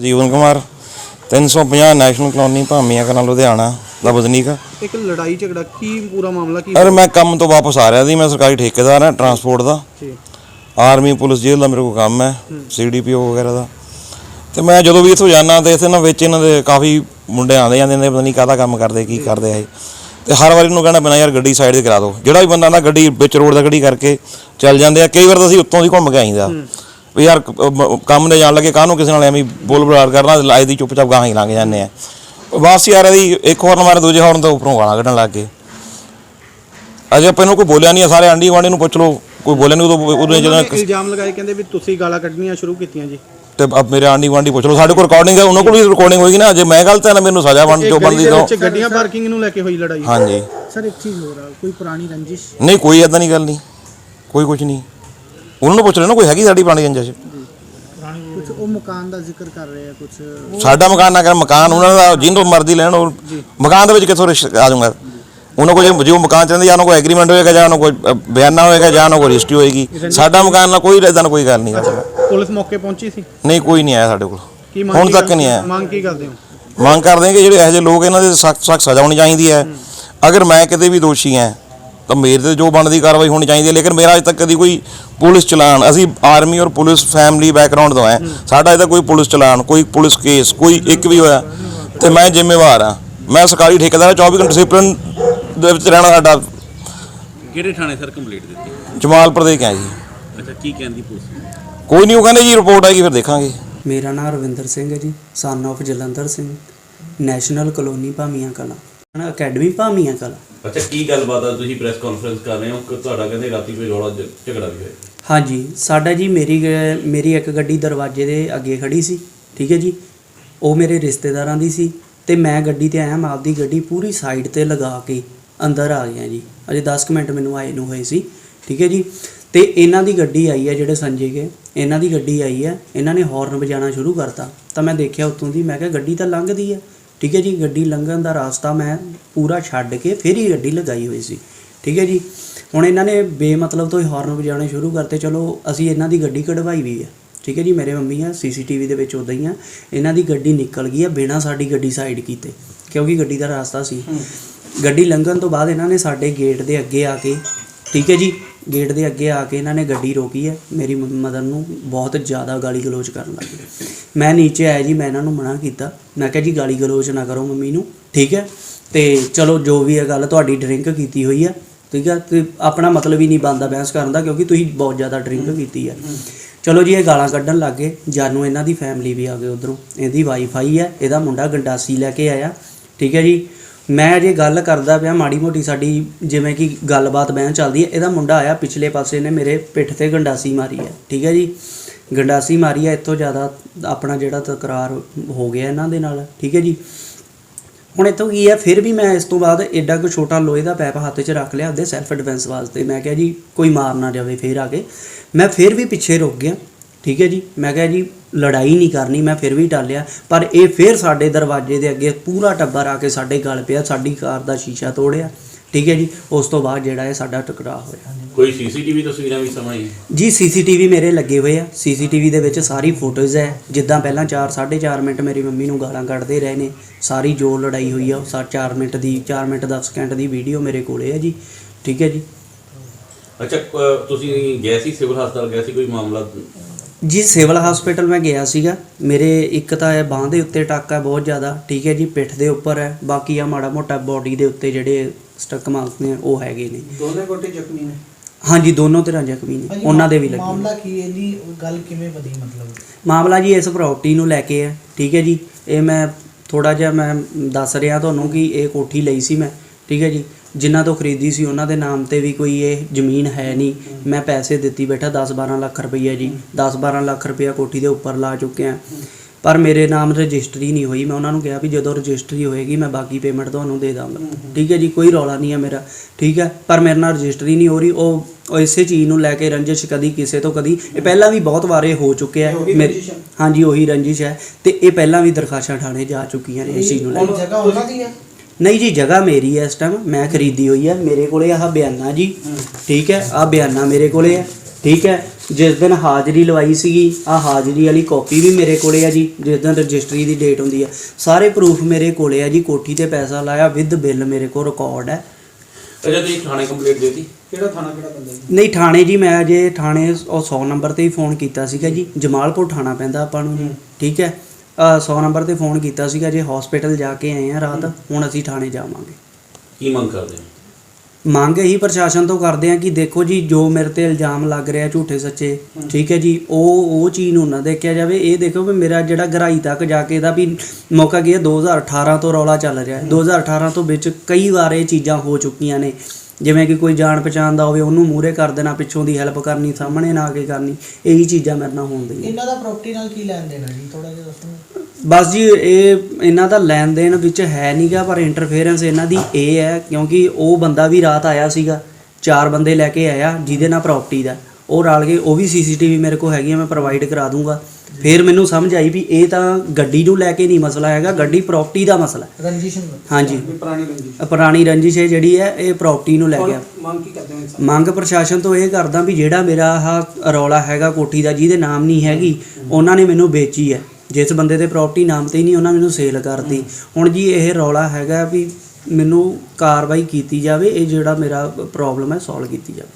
ਜੀਵਨ Kumar 350 national colony Bhamian Kalan Ludhiana ਦਾ ਵਸਨੀਕ ਇੱਕ ਲੜਾਈ ਝਗੜਾ ਕੀ ਪੂਰਾ ਮਾਮਲਾ ਕੀ ਅਰੇ ਮੈਂ ਕੰਮ ਤੋਂ ਵਾਪਸ ਆ ਰਿਹਾ ਸੀ ਮੈਂ ਸਰਕਾਰੀ ਠੇਕੇਦਾਰ ਹਾਂ ਟਰਾਂਸਪੋਰਟ ਦਾ। ਜੀ। ਆਰਮੀ ਪੁਲਿਸ ਜੇਲ੍ਹ ਦਾ ਮੇਰੇ ਕੋਲ ਕੰਮ ਹੈ ਸੀਡੀਪੀਓ ਵਗੈਰਾ ਦਾ। ਤੇ ਮੈਂ ਜਦੋਂ ਵੀ ਇੱਥੋਂ ਜਾਣਾ ਤੇ ਇੱਥੇ ਨਾ ਵਿੱਚ ਇਹਨਾਂ ਦੇ ਕਾਫੀ ਮੁੰਡੇ ਆਉਂਦੇ ਜਾਂਦੇ ਨੇ ਪਤਾ ਨਹੀਂ ਕਾਹਦਾ ਕੰਮ ਕਰਦੇ ਕੀ ਕਰਦੇ ਆ ਇਹ। ਤੇ ਹਰ ਵਾਰੀ ਨੂੰ ਕਹਿਣਾ ਪੈਣਾ ਯਾਰ ਗੱਡੀ ਸਾਈਡ ਤੇ ਕਰਾ ਦਿਓ ਜਿਹੜਾ ਵੀ ਬੰਦਾ ਆਂਦਾ ਗੱਡੀ ਵਿੱਚ ਰੋਡ ਦਾ ਗੱਡੀ ਕਰਕੇ ਚੱਲ ਜਾਂਦੇ ਆ ਕਈ ਵਾਰ ਤਾਂ ਅਸੀਂ ਉੱਤੋਂ ਦੀ ਘੁੰਮ ਕੇ ਆਈਦਾ। ਵੀ ਯਾਰ ਕੰਮ ਦੇ ਜਾਣ ਲੱਗੇ ਕਾਹਨੂੰ ਕਿਸੇ ਨਾਲ ਐਵੇਂ ਬੋਲ ਬਲਾਰ ਕਰਨਾ ਲਾਈ ਦੀ ਚੁੱਪਚਾਪ ਗਾਹਾਂ ਹੀ ਲੰਘ ਜਾਂਦੇ ਆ। ਵਾਪਸ ਯਾਰ ਇਹਦੀ ਇੱਕ ਹੋਰ ਮਾਰੇ ਦੂਜੇ ਹੋਰ ਤੋਂ ਉੱਪਰੋਂ ਗਾਲਾਂ ਕੱਢਣ ਲੱਗ ਗਏ। ਅਜੇ ਆਪਾਂ ਇਹਨੂੰ ਕੋਈ ਬੋਲਿਆ ਨਹੀਂ ਆ, ਸਾਰੇ ਆਂਢੀ ਗੁਆਂਢੀ ਨੂੰ ਪੁੱਛ ਲਓ ਕੋਈ ਬੋਲਿਆ ਨਹੀਂ ਉਦੋਂ ਉਹਨਾਂ ਜਦੋਂ ਨੇ ਇਲਜ਼ਾਮ ਲਗਾਏ ਕਹਿੰਦੇ ਵੀ ਤੁਸੀਂ ਗਾਲਾਂ ਕੱਢਣੀਆਂ ਸ਼ੁਰੂ ਕੀਤੀਆਂ ਜੀ। ਤੇ ਅਬ ਮੇਰੇ ਆਂਢੀ ਗੁਆਂਢੀ ਪੁੱਛ ਲਓ ਸਾਡੇ ਕੋਲ ਰਿਕਾਰਡਿੰਗ ਹੈ ਉਹਨਾਂ ਕੋਲ ਵੀ ਰਿਕਾਰਡਿੰਗ ਹੋਏਗੀ ਨਾ ਜੇ ਮੈਂ ਗਲਤ ਹੈ ਨਾ ਮੈਨੂੰ ਸਜ਼ਾ ਬਣ ਜੋ ਗਲੀ ਬਣਦੀ ਦੇ ਦੋ ਵਿੱਚ ਗੱਡੀਆਂ ਪਾਰਕਿੰਗ ਨੂੰ ਲੈ ਕੇ ਹੋਈ ਲੜਾਈ। ਹਾਂਜੀ। ਸਰ ਇੱਕ ਚੀਜ਼ ਹੋਰ ਆ ਕੋਈ ਪੁਰਾਣੀ ਰੰਜਿਸ਼? ਨਹੀਂ ਕੋਈ ਏਦਾਂ ਨਹੀਂ ਗੱਲ ਨਹੀਂ ਕੋਈ ਕੁਝ ਨਹੀਂ। ਉਹਨਾਂ ਨੂੰ ਪੁੱਛ ਲੈਣਾ ਕੋਈ ਹੈਗੀ ਸਾਡੀ ਪੁਰਾਣੀ ਰੰਜਿਸ਼? ਕੁਝ ਉਹ ਮਕਾਨ ਦਾ ਜ਼ਿਕਰ ਕਰ ਰਹੇ ਆ ਕੁਝ ਸਾਡਾ ਮਕਾਨ ਨਾ ਕਰ ਮਕਾਨ ਉਹਨਾਂ ਦਾ ਜਿੰਦੋਂ ਮਰਜ਼ੀ ਲੈਣ ਉਹ ਮਕਾਨ ਦੇ ਵਿੱਚ ਕਿੱਥੋਂ ਰਿਸ਼ਤ ਆ ਜਾਊਗਾ? ਉਹਨਾਂ ਕੋਲ ਜੇ- ਮਕਾਨ ਚਾਹੁੰਦੇ ਜਾਂ ਉਹਨਾਂ ਕੋਲ ਐਗਰੀਮੈਂਟ ਹੋਏਗਾ ਜਾਂ ਉਹਨਾਂ ਕੋਲ ਬਿਆਨਾ ਹੋਏਗਾ ਜਾਂ ਉਹਨਾਂ ਕੋਲ ਰਜਿਸਟਰੀ ਹੋਏਗੀ। ਸਾਡਾ ਮਕਾਨ ਨਾਲ ਕੋਈ ਇਦਾਂ ਕੋਈ ਗੱਲ ਨਹੀਂ ਸਾਡਾ ਪੁਲਿਸ ਮੌਕੇ ਪਹੁੰਚੀ ਸੀ? ਨਹੀਂ ਕੋਈ ਨਹੀਂ ਆਇਆ ਸਾਡੇ ਕੋਲ। ਹੁਣ ਤੱਕ ਨਹੀਂ ਆਇਆ। ਮੰਗ ਕੀ ਕਰਦੇ ਹੋ? ਮੰਗ ਕਰਦੇ ਕਿ ਜਿਹੜੇ ਇਹੋ ਜਿਹੇ ਲੋਕ ਇਹਨਾਂ ਦੇ ਸਖਤ ਸਖਤ ਸਜ਼ਾ ਹੋਣੀ ਚਾਹੀਦੀ ਹੈ। ਅਗਰ ਮੈਂ ਕਿਤੇ ਵੀ ਦੋਸ਼ੀ ਹਾਂ ਤਾਂ ਮੇਰੇ ਤੇ ਜੋ ਬਣਦੀ ਕਾਰਵਾਈ ਹੋਣੀ ਚਾਹੀਦੀ ਹੈ ਲੇਕਿਨ ਮੇਰਾ ਅਜੇ ਤੱਕ ਕਦੀ ਕੋਈ ਪੁਲਿਸ ਚਲਾਨ ਅਸੀਂ ਆਰਮੀ ਔਰ ਪੁਲਿਸ ਫੈਮਿਲੀ ਬੈਕਗ੍ਰਾਉਂਡ ਤੋਂ ਹੈ। ਸਾਡਾ ਤੱਕ ਕੋਈ ਪੁਲਿਸ ਚਲਾਨ ਕੋਈ ਪੁਲਿਸ ਕੇਸ ਕੋਈ ਇੱਕ ਵੀ ਹੋਇਆ ਤੇ ਮੈਂ ਜ਼ਿੰਮੇਵਾਰ ਹਾਂ। ਮੈਂ ਸਰਕਾਰੀ ਠੇਕੇਦਾਰ ਹਾਂ, 24 ਘੰਟੇ ਡਿਸਪਲਿਨ ਦੇ ਵਿੱਚ ਰਹਿਣਾ ਸਾਡਾ। ਕਿਹੜੇ ਥਾਣੇ ਸਰ ਕੰਪਲੀਟ ਦਿੱਤੀ? ਜਮਾਲਪੁਰ ਦੇ ਕਿਹਾ ਜੀ। ਅੱਛਾ ਕੀ ਕਹਿੰਦੀ ਪੁਲਿਸ? ਕੋਈ ਨਹੀਂ ਉਹ ਕਹਿੰਦੇ ਜੀ ਰਿਪੋਰਟ ਆਏਗੀ ਫਿਰ ਦੇਖਾਂਗੇ। ਮੇਰਾ ਨਾਮ ਰਵਿੰਦਰ ਸਿੰਘ ਹੈ ਜੀ son of Jalandhar Singh national colony Bhamian Kalan. ਨਾ ਅਕੈਡਮੀ ਭਾਮੀਆਂ ਕਲਾਂ ਅੱਛਾ ਕੀ ਗੱਲਬਾਤ ਆ? ਤੁਸੀਂ ਪ੍ਰੈਸ ਕਾਨਫਰੰਸ ਕਰ ਰਹੇ ਹੋ ਕਿ ਤੁਹਾਡਾ ਕਹਿੰਦੇ ਰਾਤੀ ਕੋਈ ਰੌਲਾ ਝ- ਝਗੜਾ ਵੀ ਹੋਇਆ। ਹਾਂਜੀ ਸਾਡਾ ਜੀ ਮੇਰੀ ਗ- ਮੇਰੀ ਇੱਕ ਗੱਡੀ ਦਰਵਾਜ਼ੇ ਦੇ ਅੱਗੇ ਖੜੀ ਸੀ ਠੀਕ ਹੈ ਜੀ? ਉਹ ਮੇਰੇ ਰਿਸ਼ਤੇਦਾਰਾਂ ਦੀ ਸੀ ਤੇ ਮੈਂ ਗੱਡੀ ਤੇ ਆਇਆ ਮੈਂ ਆਪਦੀ ਗੱਡੀ ਪੂਰੀ ਸਾਈਡ ਤੇ ਲਗਾ ਕੇ ਅੰਦਰ ਆ ਗਿਆ ਜੀ। ਅਜੇ 10 ਕੁ ਮਿੰਟ ਮੈਨੂੰ ਆਏ ਨੂੰ ਹੋਏ ਸੀ ਠੀਕ ਹੈ ਜੀ? ਤੇ ਇਹਨਾਂ ਦੀ ਗੱਡੀ ਆਈ ਹੈ ਜਿਹੜੇ ਸੰਜੇ ਕੇ ਇਹਨਾਂ ਦੀ ਗੱਡੀ ਆਈ ਹੈ ਇਹਨਾਂ ਨੇ ਹਾਰਨ ਵਜਾਉਣਾ ਸ਼ੁਰੂ ਕਰਤਾ। ਤਾਂ ਮੈਂ ਦੇਖਿਆ ਉੱਤੋਂ ਦੀ ਮੈਂ ਕਿਹਾ ਗੱਡੀ ਤਾਂ ਲੰਘਦੀ ਹੈ ਠੀਕ ਹੈ ਜੀ ਗੱਡੀ ਲੰਘਣ ਦਾ ਰਾਸਤਾ ਮੈਂ ਪੂਰਾ ਛੱਡ ਕੇ ਫਿਰ ਹੀ ਗੱਡੀ ਲਗਾਈ ਹੋਈ ਸੀ। ਠੀਕ ਹੈ ਜੀ ਹੁਣ ਇਹਨਾਂ ਨੇ ਬੇਮਤਲਬ ਤੋਂ ਹੀ ਹਾਰਨ ਵਜਾਉਣੇ ਸ਼ੁਰੂ ਕਰਤੇ ਚਲੋ ਅਸੀਂ ਇਹਨਾਂ ਦੀ ਗੱਡੀ ਕਢਵਾਈ ਵੀ ਹੈ। ਠੀਕ ਹੈ ਜੀ ਮੇਰੇ ਮੰਮੀ ਆ ਸੀਸੀਟੀਵੀ ਦੇ ਵਿੱਚ ਉਦਾਂ ਹੀ ਆ। ਇਹਨਾਂ ਦੀ ਗੱਡੀ ਨਿਕਲ ਗਈ ਆ ਬਿਨਾਂ ਸਾਡੀ ਗੱਡੀ ਸਾਈਡ ਕੀਤੇ ਕਿਉਂਕਿ ਗੱਡੀ ਦਾ ਰਾਸਤਾ ਸੀ। ਗੱਡੀ ਲੰਘਣ ਤੋਂ ਬਾਅਦ ਇਹਨਾਂ ਨੇ ਸਾਡੇ ਗੇਟ ਦੇ ਅੱਗੇ ਆ ਕੇ ਠੀਕ ਹੈ ਜੀ ਗੇਟ ਦੇ ਅੱਗੇ ਆ ਕੇ ਇਹਨਾਂ ਨੇ ਗੱਡੀ ਰੋਕੀ ਹੈ। ਮੇਰੀ ਮਦਰ ਨੂੰ ਬਹੁਤ ਜ਼ਿਆਦਾ ਗਾਲੀ ਗਲੋਚ ਕਰਨ ਲੱਗ ਗਏ। ਮੈਂ ਨੀਚੇ ਆਇਆ ਜੀ ਮੈਂ ਇਹਨਾਂ ਨੂੰ ਮਨਾ ਕੀਤਾ। ਮੈਂ ਕਿਹਾ ਜੀ ਗਾਲੀ ਗਲੋਚ ਨਾ ਕਰੋ ਮੰਮੀ ਨੂੰ ਠੀਕ ਹੈ? ਤੇ ਚਲੋ ਜੋ ਵੀ ਹੈ ਗੱਲ ਤੁਹਾਡੀ ਡਰਿੰਕ ਕੀਤੀ ਹੋਈ ਹੈ ਠੀਕ ਹੈ? ਤੇ ਆਪਣਾ ਮਤਲਬ ਹੀ ਨਹੀਂ ਬਣਦਾ ਬਹਿਸ ਕਰਨ ਦਾ ਕਿਉਂਕਿ ਤੁਸੀਂ ਬਹੁਤ ਜ਼ਿਆਦਾ ਡਰਿੰਕ ਕੀਤੀ ਹੈ। ਚਲੋ ਜੀ ਇਹ ਗਾਲਾਂ ਕੱਢਣ ਲੱਗ ਗਏ। ਜਾਨੂੰ ਇਹਨਾਂ ਦੀ ਫੈਮਿਲੀ ਵੀ ਆ ਗਏ ਉਧਰੋਂ। ਇਹਦੀ ਵਾਈਫਾਈ ਹੈ ਇਹਦਾ ਮੁੰਡਾ ਗੰਡਾਸੀ ਲੈ ਕੇ ਆਇਆ ਠੀਕ ਹੈ ਜੀ? ਮੈਂ ਜੇ ਗੱਲ ਕਰਦਾ ਪਿਆ ਮਾੜੀ ਮੋਟੀ ਸਾਡੀ ਜਿਵੇਂ ਕਿ ਗੱਲਬਾਤ ਬਹਿਨ ਚੱਲਦੀ ਹੈ, ਇਹਦਾ ਮੁੰਡਾ ਆਇਆ ਪਿਛਲੇ ਪਾਸੇ ਨੇ ਮੇਰੇ ਪਿੱਠ ਤੇ ਗੰਡਾਸੀ ਮਾਰੀ ਹੈ, ਠੀਕ ਹੈ ਜੀ? ਗੰਡਾਸੀ ਮਾਰੀ ਹੈ, ਇੱਥੋਂ ਜ਼ਿਆਦਾ ਆਪਣਾ ਜਿਹੜਾ ਤਕਰਾਰ ਹੋ ਗਿਆ ਇਹਨਾਂ ਦੇ ਨਾਲ, ਠੀਕ ਹੈ ਜੀ? ਹੁਣ ਇੱਥੋਂ ਕੀ ਹੈ, ਫਿਰ ਵੀ ਮੈਂ ਇਸ ਤੋਂ ਬਾਅਦ ਐਡਾ ਕੁ ਛੋਟਾ ਲੋਹੇ ਦਾ ਪੈਪ ਹੱਥ 'ਚ ਰੱਖ ਲਿਆ ਉਹਦੇ ਸੈਲਫ ਡਿਫੈਂਸ ਵਾਸਤੇ। ਮੈਂ ਕਿਹਾ ਜੀ, ਕੋਈ ਮਾਰ ਨਾ ਜਾਵੇ ਫਿਰ ਆ ਕੇ। ਮੈਂ ਫਿਰ ਵੀ ਪਿੱਛੇ ਰੁਕ ਗਿਆ। ਠੀਕ ਹੈ ਜੀ? ਮੈਂ ਕਿਹਾ ਜੀ ਲੜਾਈ ਨਹੀਂ ਕਰਨੀ ਮੈਂ ਫਿਰ ਵੀ ਟਾਲਿਆ। ਪਰ ਇਹ ਫਿਰ ਸਾਡੇ ਦਰਵਾਜ਼ੇ ਦੇ ਅੱਗੇ ਪੂਰਾ ਟੱਬਰ ਆ ਕੇ ਸਾਡੇ ਗਲ ਪਿਆ ਸਾਡੀ ਕਾਰ ਦਾ ਸ਼ੀਸ਼ਾ ਤੋੜਿਆ। ਠੀਕ ਹੈ ਜੀ? ਉਸ ਤੋਂ ਬਾਅਦ ਜਿਹੜਾ ਹੈ ਸਾਡਾ ਟਕਰਾਅ ਹੋਇਆ। ਕੋਈ ਸੀਸੀਟੀਵੀ ਤਸਵੀਰਾਂ ਵੀ ਸਾਹਮਣੇ ਜੀ ਸੀਸੀਟੀਵੀ ਮੇਰੇ ਲੱਗੇ ਹੋਏ ਆ। ਸੀਸੀਟੀਵੀ ਦੇ ਵਿੱਚ ਸਾਰੀ ਫੋਟੋਜ਼ ਹੈ। ਜਿੱਦਾਂ ਪਹਿਲਾਂ 4 4.5 ਮਿੰਟ ਮੇਰੀ ਮੰਮੀ ਨੂੰ ਗਾਲਾਂ ਕੱਢਦੇ ਰਹੇ ਨੇ। ਸਾਰੀ ਜੋ ਲੜਾਈ ਹੋਈ ਆ ਉਹ 4 ਮਿੰਟ ਦੀ 4 ਮਿੰਟ 10 ਸਕਿੰਟ ਦੀ ਵੀਡੀਓ ਮੇਰੇ ਕੋਲੇ ਹੈ ਜੀ। ਠੀਕ ਹੈ ਜੀ? ਅੱਛਾ ਤੁਸੀਂ ਗਏ ਸੀ ਸਿਵਲ ਹਸਪਤਾਲ ਗਏ ਸੀ ਕੋਈ ਮਾਮਲਾ ਜੀ ਸਿਵਲ ਹਸਪੀਟਲ ਮੈਂ ਗਿਆ ਸੀਗਾ। ਮੇਰੇ ਇੱਕ ਤਾਂ ਇਹ ਬਾਹ ਦੇ ਉੱਤੇ ਟੱਕ ਹੈ ਬਹੁਤ ਜ਼ਿਆਦਾ ਠੀਕ ਹੈ ਜੀ ਪਿੱਠ ਦੇ ਉੱਪਰ ਹੈ ਬਾਕੀ ਆ ਮਾੜਾ ਮੋਟਾ ਬਾਡੀ ਦੇ ਉੱਤੇ ਜਿਹੜੇ ਸਟਕ ਮਾਰਕਸ ਨੇ ਉਹ ਹੈਗੇ ਨੇ। ਦੋਨੇ ਕੋਟੇ ਜ਼ਖਮੀ ਨੇ? ਹਾਂਜੀ ਦੋਨੋਂ ਤਰ੍ਹਾਂ ਜ਼ਖਮੀ ਨੇ ਉਹਨਾਂ ਦੇ ਵੀ ਲੱਗੇ। ਮਾਮਲਾ ਕੀ ਹੈ ਜੀ? ਗੱਲ ਕਿਵੇਂ ਵਧੀ ਮਤਲਬ? ਮਾਮਲਾ ਜੀ ਇਸ ਪ੍ਰਾਪਰਟੀ ਨੂੰ ਲੈ ਕੇ ਹੈ ਠੀਕ ਹੈ ਜੀ। ਇਹ ਮੈਂ ਥੋੜਾ ਜਿਹਾ ਮੈਂ ਦੱਸ ਰਿਹਾ ਤੁਹਾਨੂੰ ਕਿ ਇਹ ਕੋਠੀ ਲਈ ਸੀ ਮੈਂ। ਠੀਕ ਹੈ ਜੀ? ਜਿਨ੍ਹਾਂ ਤੋਂ ਖਰੀਦੀ ਸੀ ਉਹਨਾਂ ਦੇ ਨਾਮ ਤੇ ਵੀ ਕੋਈ ਇਹ ਜ਼ਮੀਨ ਹੈ ਨਹੀਂ। ਮੈਂ ਪੈਸੇ ਦਿੱਤੀ ਬੈਠਾ 10-12 ਲੱਖ ਰੁਪਈਆ ਜੀ। 10-12 ਲੱਖ ਰੁਪਈਆ ਕੋਠੀ ਦੇ ਉੱਪਰ ਲਾ ਚੁੱਕਿਆ। ਪਰ ਮੇਰੇ ਨਾਮ ਰਜਿਸਟਰੀ ਨਹੀਂ ਹੋਈ। ਮੈਂ ਉਹਨਾਂ ਨੂੰ ਕਿਹਾ ਵੀ ਜਦੋਂ ਰਜਿਸਟਰੀ ਹੋਏਗੀ ਮੈਂ ਬਾਕੀ ਪੇਮੈਂਟ ਤੁਹਾਨੂੰ ਦੇ ਦਾਂਗਾ। ਠੀਕ ਹੈ ਜੀ? ਕੋਈ ਰੌਲਾ ਨਹੀਂ ਹੈ ਮੇਰਾ। ਠੀਕ ਹੈ? ਪਰ ਮੇਰੇ ਨਾਲ ਰਜਿਸਟਰੀ ਨਹੀਂ ਹੋ ਰਹੀ। ਉਹ ਉਹ ਇਸੇ ਚੀਜ਼ ਨੂੰ ਲੈ ਕੇ ਰੰਜਿਸ਼ ਕਦੀ ਕਿਸੇ ਤੋਂ ਕਦੀ। ਇਹ ਪਹਿਲਾਂ ਵੀ ਬਹੁਤ ਵਾਰੇ ਹੋ ਚੁੱਕਿਆ ਹੈ। ਮੇਰੇ ਹਾਂਜੀ ਉਹੀ ਰੰਜਿਸ਼ ਹੈ। ਤੇ ਇਹ ਪਹਿਲਾਂ ਵੀ ਦਰਖਾਸ਼ਾਂ ਥਾਣੇ ਜਾ ਚੁੱਕੀਆਂ ਨੇ ਇਸ ਚੀਜ਼ ਨੂੰ ਲੈ ਕੇ। ਜਗ੍ਹਾ ਉਹਨਾਂ ਦੀ ਹੈ? ਨਹੀਂ ਜੀ ਜਗ੍ਹਾ ਮੇਰੀ ਹੈ ਇਸ ਟਾਈਮ ਮੈਂ ਖਰੀਦੀ ਹੋਈ ਹੈ। ਮੇਰੇ ਕੋਲੇ ਆਹ ਬਿਆਨਾ ਜੀ। ਠੀਕ ਹੈ? ਆਹ ਬਿਆਨਾ ਮੇਰੇ ਕੋਲੇ ਹੈ। ਠੀਕ ਹੈ? ਜਿਸ ਦਿਨ ਹਾਜ਼ਰੀ ਲਵਾਈ ਸੀਗੀ ਆ ਹਾਜ਼ਰੀ ਵਾਲੀ ਕਾਪੀ ਵੀ ਮੇਰੇ ਕੋਲੇ ਆ ਜੀ। ਜਿਸ ਦਿਨ ਰਜਿਸਟਰੀ ਦੀ ਡੇਟ ਹੁੰਦੀ ਆ ਸਾਰੇ ਪ੍ਰੂਫ ਮੇਰੇ ਕੋਲੇ ਆ ਜੀ। ਕੋਠੀ ਤੇ ਪੈਸਾ ਲਾਇਆ ਵਿਦ ਬਿੱਲ ਮੇਰੇ ਕੋਲ ਰਿਕਾਰਡ ਹੈ। ਅੱਛਾ ਤੁਸੀਂ ਥਾਣੇ ਕੰਪਲੀਟ ਦੇਤੀ? ਨਹੀਂ ਥਾਣੇ ਜੀ ਮੈਂ ਅਜੇ ਥਾਣੇ ਉਹ 100 ਨੰਬਰ ਤੇ ਹੀ ਫੋਨ ਕੀਤਾ ਸੀਗਾ ਜੀ। ਜਮਾਲਪੁਰ ਥਾਣਾ ਪੈਂਦਾ ਆਪਾਂ ਨੂੰ। ਠੀਕ ਹੈ? 100 ਨੰਬਰ ਤੇ ਫੋਨ ਕੀਤਾ ਸੀਗਾ ਜੇ ਹਸਪੀਟਲ ਜਾ ਕੇ ਆਏ ਆ ਰਾਤ ਹੁਣ ਅਸੀਂ ਥਾਣੇ ਜਾਵਾਂਗੇ। ਕੀ ਮੰਗ ਕਰਦੇ ਹੋ? ਮੰਗ ਇਹੀ ਪ੍ਰਸ਼ਾਸਨ ਤੋਂ ਕਰਦੇ ਆ ਕਿ ਦੇਖੋ ਜੀ ਜੋ ਮੇਰੇ ਤੇ ਇਲਜ਼ਾਮ ਲੱਗ ਰਿਹਾ ਝੂਠੇ ਸੱਚੇ ਠੀਕ ਹੈ ਜੀ ਉਹ ਉਹ ਚੀਜ਼ ਨੂੰ ਨਾ ਦੇਖਿਆ ਜਾਵੇ। ਇਹ ਦੇਖੋ ਵੀ ਮੇਰਾ ਜਿਹੜਾ ਗਰਾਈ ਤੱਕ ਜਾ ਕੇ ਇਹਦਾ ਵੀ ਮੌਕਾ ਗਿਆ 2018 ਤੋਂ ਰੌਲਾ ਚੱਲ ਰਿਹਾ ਹੈ। 2018 ਤੋਂ ਵਿੱਚ ਕਈ ਵਾਰ ਇਹ ਚੀਜ਼ਾਂ ਹੋ ਚੁੱਕੀਆਂ ਨੇ। ਜਿਵੇਂ ਕਿ ਕੋਈ ਜਾਣ ਪਛਾਣ ਦਾ ਹੋਵੇ ਉਹਨੂੰ ਮੂਹਰੇ ਕਰ ਦੇਣਾ ਪਿੱਛੋਂ ਦੀ ਹੈਲਪ ਕਰਨੀ ਸਾਹਮਣੇ ਨਾ ਆ ਕੇ ਕਰਨੀ ਇਹੀ ਚੀਜ਼ਾਂ ਮੇਰੇ ਨਾਲ ਹੁੰਦੀਆਂ। ਇਹਨਾਂ ਦਾ ਪ੍ਰਾਪਰਟੀ ਨਾਲ ਕੀ ਲੈਣ ਦੇਣਾ ਜੀ? ਥੋੜਾ ਜਿਹਾ ਦੱਸੋ। ਬਸ ਜੀ ਇਹ ਇਹਨਾਂ ਦਾ ਲੈਣ ਦੇਣ ਵਿੱਚ ਹੈ ਨਹੀਂਗਾ ਪਰ ਇੰਟਰਫੇਰੈਂਸ ਇਹਨਾਂ ਦੀ ਇਹ ਹੈ ਕਿਉਂਕਿ ਉਹ ਬੰਦਾ ਵੀ ਰਾਤ ਆਇਆ ਸੀਗਾ ਚਾਰ ਬੰਦੇ ਲੈ ਕੇ ਆਇਆ ਜਿਹਦੇ ਨਾਲ ਪ੍ਰਾਪਰਟੀ ਦਾ। ਉਹ ਰਲ ਕੇ ਉਹ ਵੀ ਸੀਸੀਟੀਵੀ ਮੇਰੇ ਕੋਲ ਹੈਗੀ ਆ ਮੈਂ ਪ੍ਰੋਵਾਈਡ ਕਰਾ ਦੂੰਗਾ। ਫਿਰ ਮੈਨੂੰ ਸਮਝ ਆਈ ਵੀ ਇਹ ਤਾਂ ਗੱਡੀ ਨੂੰ ਲੈ ਕੇ ਨਹੀਂ ਮਸਲਾ ਹੈਗਾ ਗੱਡੀ ਪ੍ਰਾਪਰਟੀ ਦਾ ਮਸਲਾ। ਹੈ। ਰੰਜਿਸ਼ ਨੂੰ। ਹਾਂਜੀ। ਪੁਰਾਣੀ ਰੰਜਿਸ਼। ਹੈ ਜਿਹੜੀ ਹੈ ਇਹ ਪ੍ਰਾਪਰਟੀ ਨੂੰ ਲੈ ਕੇ ਮੰਗ ਕੀ ਕਰਦੇ ਹੋ ਮੰਗ ਪ੍ਰਸ਼ਾਸਨ ਤੋਂ ਇਹ ਕਰਦਾ ਵੀ ਜਿਹੜਾ ਮੇਰਾ ਆਹ ਰੌਲਾ ਹੈਗਾ ਕੋਠੀ ਦਾ ਜਿਹਦੇ ਨਾਮ ਨਹੀਂ ਹੈਗੀ ਉਹਨਾਂ ਨੇ ਮੈਨੂੰ ਵੇਚੀ ਹੈ। ਜਿਸ ਬੰਦੇ ਦੇ ਪ੍ਰਾਪਰਟੀ ਨਾਮ ਤੇ ਹੀ ਨਹੀਂ ਉਹਨਾਂ ਮੈਨੂੰ ਸੇਲ ਕਰਤੀ। ਹੁਣ ਜੀ ਇਹ ਰੌਲਾ ਹੈਗਾ ਵੀ ਮੈਨੂੰ ਕਾਰਵਾਈ ਕੀਤੀ ਜਾਵੇ ਇਹ ਜਿਹੜਾ ਮੇਰਾ ਪ੍ਰੋਬਲਮ ਹੈ ਸੋਲਵ ਕੀਤੀ ਜਾਵੇ।